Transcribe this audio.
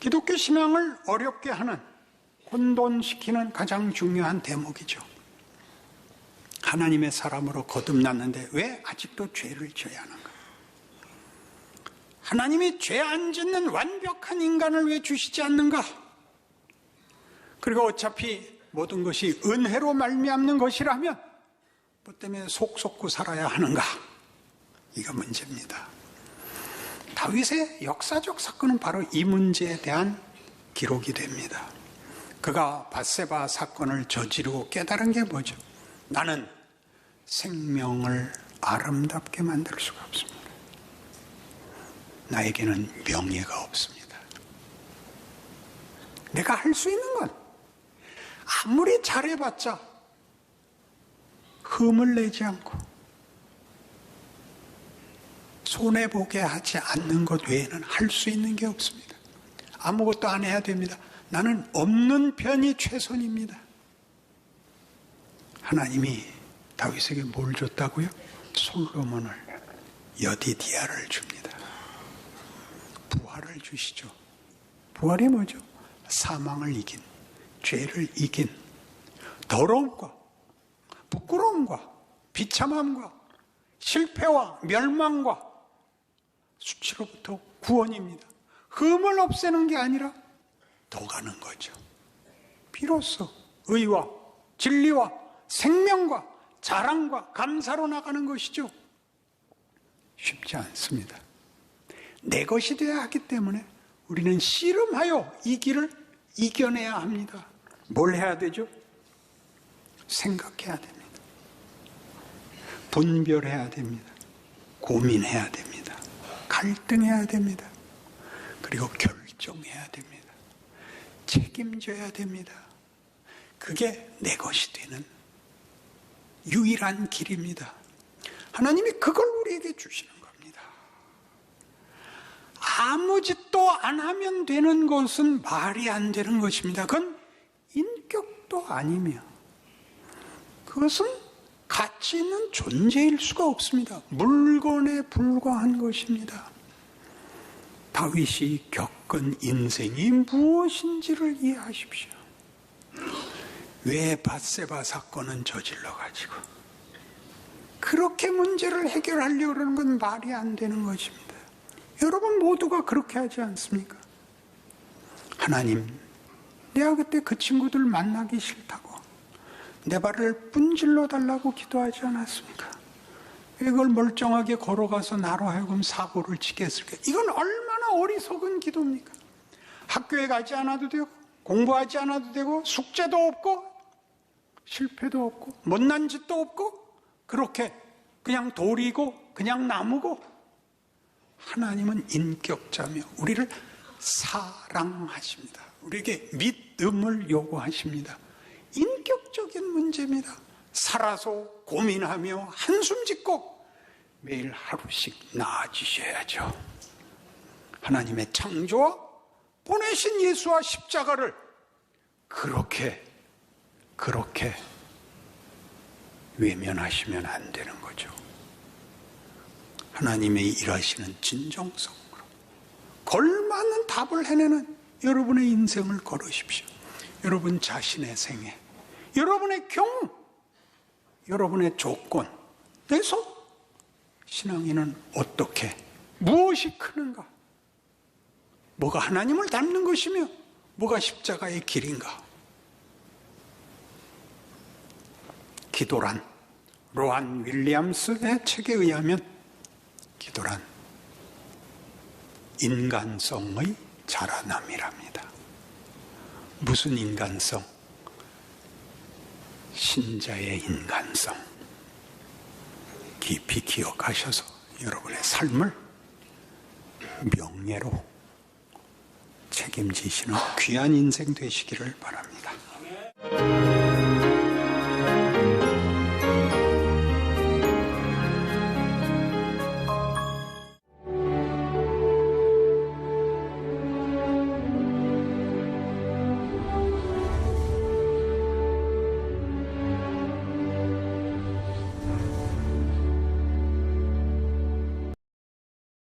기독교 신앙을 어렵게 하는 혼돈시키는 가장 중요한 대목이죠. 하나님의 사람으로 거듭났는데 왜 아직도 죄를 져야 하는가? 하나님이 죄 안 짓는 완벽한 인간을 왜 주시지 않는가? 그리고 어차피 모든 것이 은혜로 말미암는 것이라면 뭐 때문에 속 썩고 살아야 하는가? 이가 문제입니다. 다윗의 역사적 사건은 바로 이 문제에 대한 기록이 됩니다. 그가 바세바 사건을 저지르고 깨달은 게 뭐죠? 나는 생명을 아름답게 만들 수가 없습니다. 나에게는 명예가 없습니다. 내가 할 수 있는 건 아무리 잘해봤자 흠을 내지 않고 손해보게 하지 않는 것 외에는 할 수 있는 게 없습니다. 아무것도 안 해야 됩니다. 나는 없는 편이 최선입니다. 하나님이 다윗에게 뭘 줬다고요? 솔로몬을 여디디아를 줍니다. 부활을 주시죠. 부활이 뭐죠? 사망을 이긴, 죄를 이긴, 더러움과 부끄러움과 비참함과 실패와 멸망과 수치로부터 구원입니다. 흠을 없애는 게 아니라 더 가는 거죠. 비로소 의와 진리와 생명과 자랑과 감사로 나가는 것이죠. 쉽지 않습니다. 내 것이 되어야 하기 때문에 우리는 씨름하여 이 길을 이겨내야 합니다. 뭘 해야 되죠? 생각해야 됩니다. 분별해야 됩니다. 고민해야 됩니다. 갈등해야 됩니다. 그리고 결정해야 됩니다. 책임져야 됩니다. 그게 내 것이 되는 유일한 길입니다. 하나님이 그걸 우리에게 주시는 겁니다. 아무 짓도 안 하면 되는 것은 말이 안 되는 것입니다. 그건 인격도 아니며 그것은 가치 있는 존재일 수가 없습니다. 물건에 불과한 것입니다. 다윗이 겪은 인생이 무엇인지를 이해하십시오. 왜 바세바 사건은 저질러 가지고 그렇게 문제를 해결하려고 그러는 건 말이 안 되는 것입니다. 여러분 모두가 그렇게 하지 않습니까? 하나님, 내가 그때 그 친구들 만나기 싫다고 내 발을 분질러 달라고 기도하지 않았습니까? 이걸 멀쩡하게 걸어가서 나로 하여금 사고를 치게 했을까? 이건 얼마나 어리석은 기도입니까? 학교에 가지 않아도 되고, 공부하지 않아도 되고, 숙제도 없고, 실패도 없고, 못난 짓도 없고, 그렇게 그냥 돌이고, 그냥 나무고, 하나님은 인격자며 우리를 사랑하십니다. 우리에게 믿음을 요구하십니다. 인격적인 문제입니다. 살아서 고민하며 한숨 짓고 매일 하루씩 나아지셔야죠. 하나님의 창조와 보내신 예수와 십자가를 그렇게, 그렇게 외면하시면 안 되는 거죠. 하나님의 일하시는 진정성으로 걸맞는 답을 해내는 여러분의 인생을 걸으십시오. 여러분 자신의 생애, 여러분의 경우, 여러분의 조건에서 신앙인은 어떻게, 무엇이 크는가? 뭐가 하나님을 닮는 것이며, 뭐가 십자가의 길인가? 기도란, 로한 윌리엄스의 책에 의하면, 기도란, 인간성의 자라남이랍니다. 무슨 인간성? 신자의 인간성. 깊이 기억하셔서 여러분의 삶을 명예로 책임지시는 귀한 인생 되시기를 바랍니다.